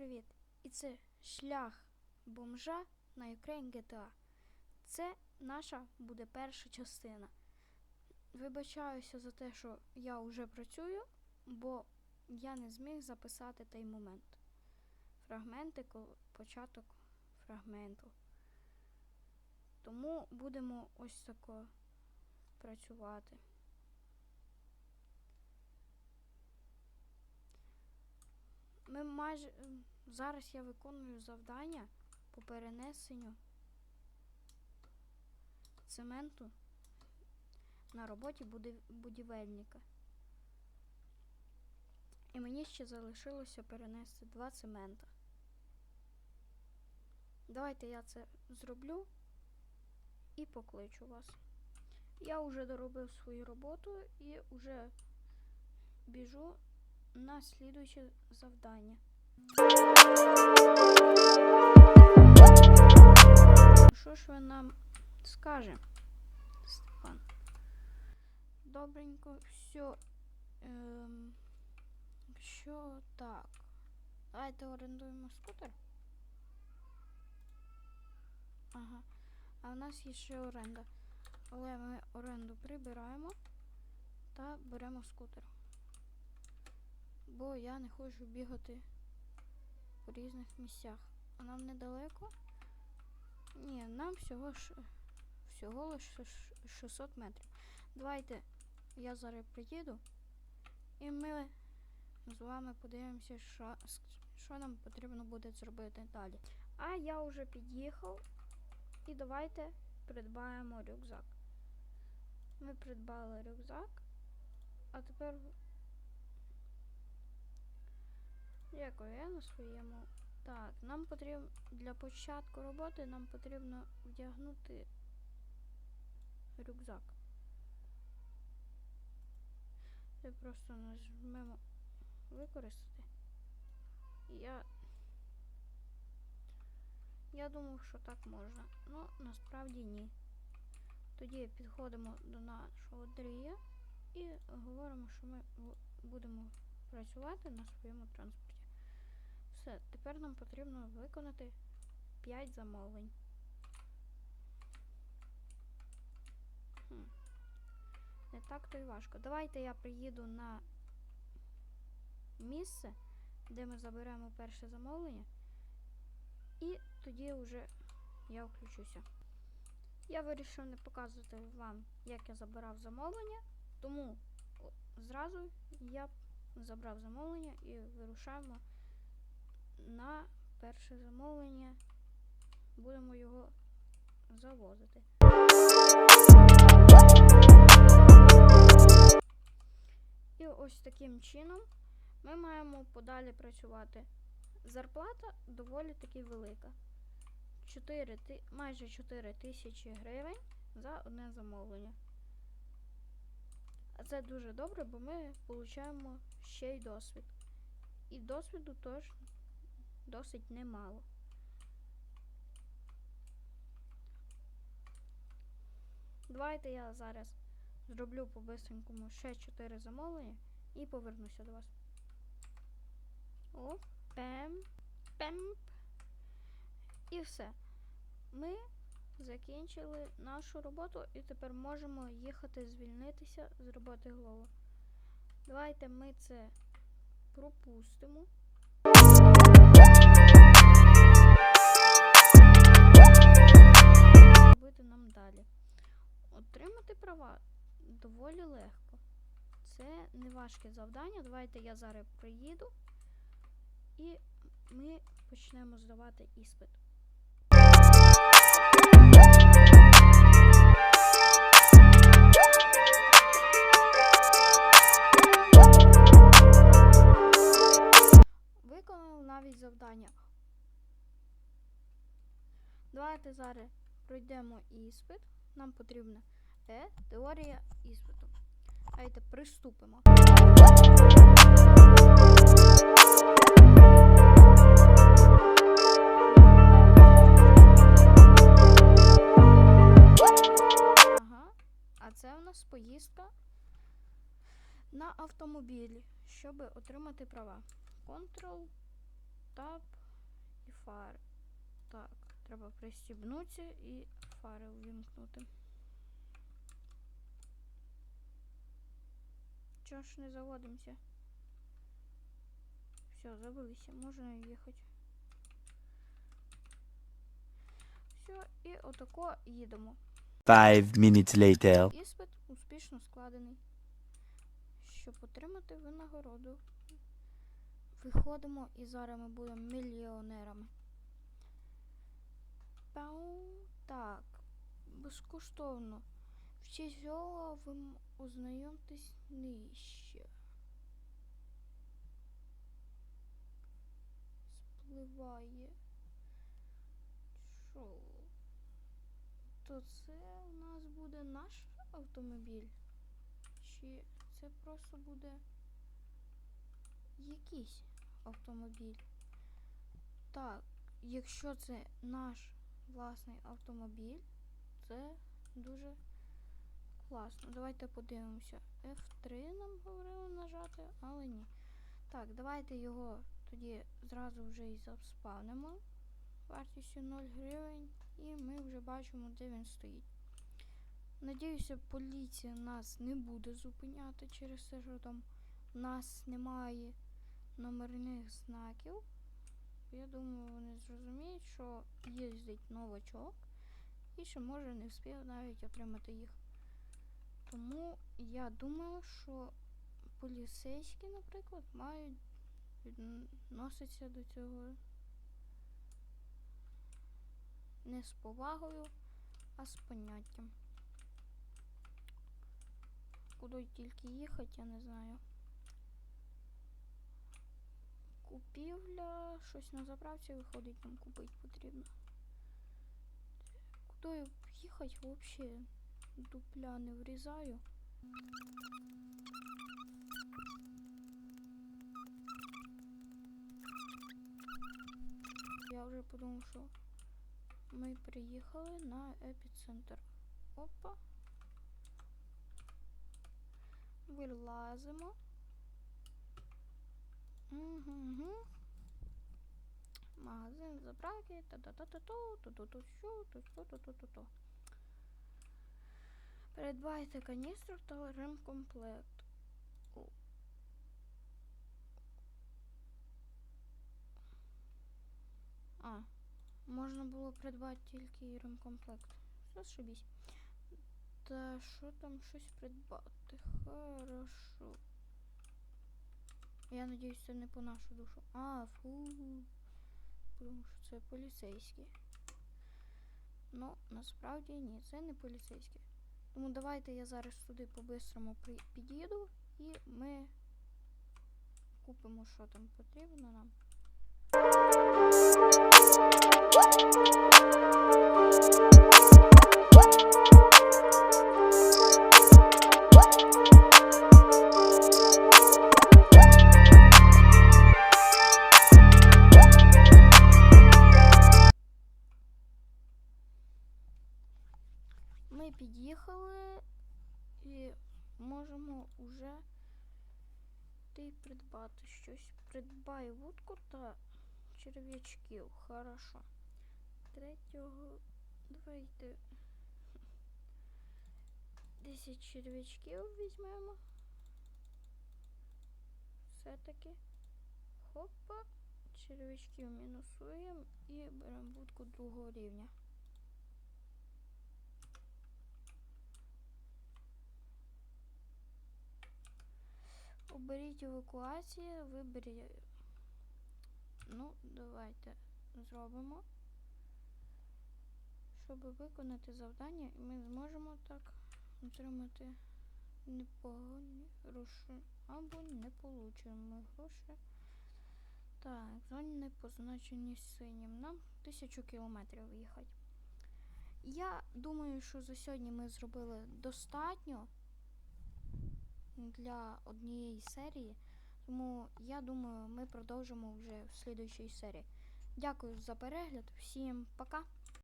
привіт! І це шлях бомжа на Ukraine GTA. Це наша буде перша частина. Вибачаюся за те, що я вже працюю, бо я не зміг записати той момент. Фрагменти, початок фрагменту. Тому будемо ось тако працювати. Ми майже ем, зараз я виконую завдання по перенесенню цементу на роботі будівельника. І мені ще залишилося перенести два цемента. Давайте я це зроблю і покличу вас. Я вже доробив свою роботу і вже біжу на слідуюче завдання. Що ж ви нам скаже, Степан? Добренько, все. Ем, що так? Давайте орендуємо скутер. Ага. А в нас є ще оренда. Але ми оренду прибираємо та беремо скутер. Бо я не хочу бігати по різних місцях. А нам недалеко? Ні, нам всього ж всього лише 600 метрів. Давайте я зараз приїду і ми з вами подивимося, що, що нам потрібно буде зробити далі. А я вже під'їхав і давайте придбаємо рюкзак. Ми придбали рюкзак, а тепер Дякую, я на своєму. Так, нам потрібно для початку роботи нам потрібно вдягнути рюкзак. Це просто нажмемо використати. Я. Я думав, що так можна. Ну, насправді ні. Тоді підходимо до нашого дрія і говоримо, що ми будемо працювати на своєму транспорті. Все, тепер нам потрібно виконати 5 замовлень. Хм. Не так то й важко. Давайте я приїду на місце, де ми заберемо перше замовлення, і тоді вже я включуся. Я вирішив не показувати вам, як я забирав замовлення, тому зразу я забрав замовлення і вирушаємо на перше замовлення. Будемо його завозити. І ось таким чином ми маємо подалі працювати. Зарплата доволі таки велика. 4, майже 4 тисячі гривень за одне замовлення. А це дуже добре, бо ми отримуємо ще й досвід. І досвіду теж досить немало. Давайте я зараз зроблю по бистренькому ще 4 замовлення і повернуся до вас. О, пем, пемп. І все. Ми закінчили нашу роботу і тепер можемо їхати звільнитися з роботи голова. Давайте ми це пропустимо. Доволі легко. Це не важке завдання. Давайте я зараз приїду і ми почнемо здавати іспит. Виконали навіть завдання. Давайте зараз пройдемо іспит. Нам потрібна е, теорія іспиту. Давайте приступимо. Ага. А це у нас поїздка на автомобілі, щоб отримати права. Ctrl тап і фари. Так, треба пристібнутися і фари увімкнути. Чого ж не заводимося? Все, забилися, можна їхати. Все, і отако їдемо. Five minutes later. Іспит успішно складений. Щоб отримати винагороду. Виходимо і зараз ми будемо мільйонерами. Пау. Так. Безкоштовно. В честь цього ви ознайомтесь нижче. Спливає. Що? То це у нас буде наш автомобіль? Чи це просто буде якийсь автомобіль? Так, якщо це наш власний автомобіль, це дуже класно. Давайте подивимося. F3 нам говорили нажати, але ні. Так, давайте його тоді зразу вже і заспавнимо. Вартістю 0 гривень. І ми вже бачимо, де він стоїть. Надіюся, поліція нас не буде зупиняти через те, що там у нас немає номерних знаків. Я думаю, вони зрозуміють, що їздить новачок і що може не встиг навіть отримати їх. Тому я думаю, що поліцейські, наприклад, мають відноситися до цього не з повагою, а з поняттям. Куди тільки їхати, я не знаю. Купівля, щось на заправці виходить, нам купити потрібно. Куди їхати взагалі дупля не врізаю. Я вже подумав, що ми приїхали на епіцентр. Опа. Вилазимо. Угу. Магазин заправки. Та-та-та-та-ту, ту-ту-ту-ту, ту-ту-ту-ту-ту. Передбайте каністру та ремкомплект. А, можна було придбати тільки ремкомплект. Зашибісь. Та що там щось придбати? Хорошо. Я надіюсь, це не по нашу душу. А, фу. Тому що це поліцейські. Ну, насправді ні, це не поліцейські. Тому давайте я зараз туди по-бистрому під'їду і ми купимо, що там потрібно нам. Ми під'їхали і можемо уже йти придбати щось. Придбай вудку та черв'ячків. Хорошо. Третього. Давайте 10 черв'ячків візьмемо. Все-таки. Хопа. Черв'ячків мінусуємо і беремо вудку другого рівня. Оберіть евакуацію, виберіть. Ну, давайте зробимо. Щоб виконати завдання, ми зможемо так отримати непогані гроші. Або не получимо гроші. Так, зоні не позначені синім. Нам тисячу кілометрів їхати. Я думаю, що за сьогодні ми зробили достатньо для однієї серії. Тому я думаю, ми продовжимо вже в слідуючій серії. Дякую за перегляд. Всім пока!